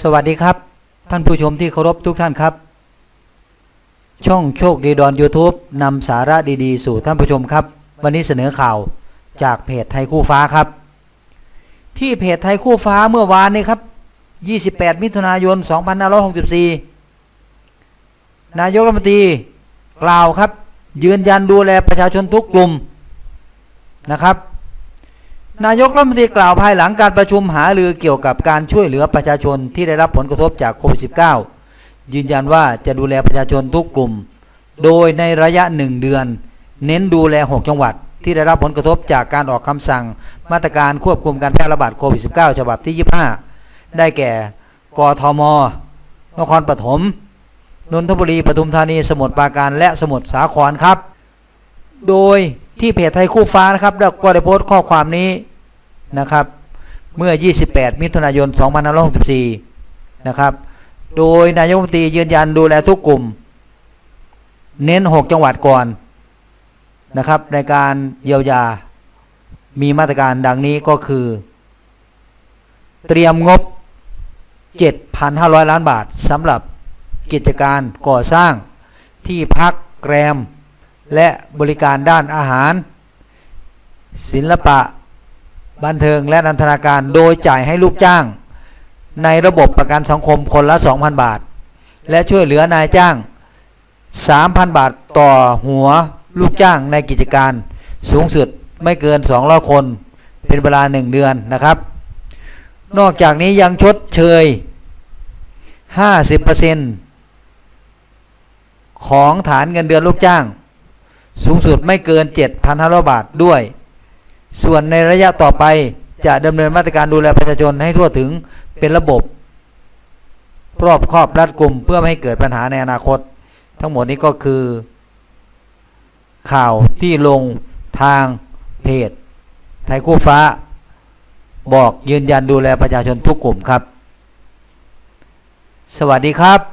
สวัสดีครับ ท่านผู้ชมที่เคารพทุกท่านครับ ช่องโชคดีดอน YouTube นำสาระดีๆ สู่ท่านผู้ชมครับ วันนี้เสนอข่าวจากเพจไทยคู่ฟ้าครับ ที่เพจไทยคู่ฟ้าเมื่อวานนี้ครับ 28 มิถุนายน 2564 นายกรัฐมนตรีกล่าวครับ ยืนยันดูแลประชาชนทุกกลุ่มนะครับ นายกรัฐมนตรีกล่าวภายหลังการประชุมหารือเกี่ยวกับการช่วยเหลือประชาชนที่ได้รับผลกระทบจากโควิด -19 ยืนยันว่าจะดูแลประชาชนทุกกลุ่ม โดยในระยะหนึ่งเดือน เน้นดูแล 6 จังหวัด ที่ได้รับผลกระทบจากการออกคำสั่ง มาตรการควบคุมการแพร่ระบาดโควิด -19 ฉบับที่ 25 ได้แก่ กทม นครปฐม นนทบุรี ปทุมธานี สมุทรปราการ และสมุทรสาครครับ โดยที่เพจไทยคู่ฟ้านะครับ ได้ก็ได้โพสต์ข้อความนี้ นะครับ เมื่อ 28 มิถุนายน 2564 นะครับ โดยนายกรัฐมนตรียืนยันดูแลทุกกลุ่ม เน้น 6 จังหวัดก่อนนะครับ ในการเยียวยา มีมาตรการดังนี้ก็คือ เตรียมงบ 7,500 ล้านบาทสำหรับกิจการก่อสร้างที่พักแรม และบริการด้านอาหาร ศิลปะ บันเทิงและนันทนาการโดยจ่ายให้ลูกจ้าง ในระบบประกันสังคมคนละ 2,000 บาท และช่วยเหลือนายจ้าง 3,000 บาทต่อหัวลูกจ้างในกิจการสูงสุดไม่เกิน200คน เป็นเวลา 1 เดือนนะครับ นอกจากนี้ยังชดเชย 50%ของฐานเงินเดือนลูกจ้าง สูงสุดไม่เกิน 7,500 บาทด้วย ส่วนในระยะต่อไปจะดำเนินมาตรการดูแลประชาชนให้ทั่วถึงเป็นระบบ รอบครอบรัดกลุ่มเพื่อไม่ให้เกิดปัญหาในอนาคต ทั้งหมดนี้ก็คือ ข่าวที่ลงทางเพจ ไทยคู่ฟ้า บอกยืนยันดูแลประชาชนทุกกลุ่มครับ สวัสดีครับ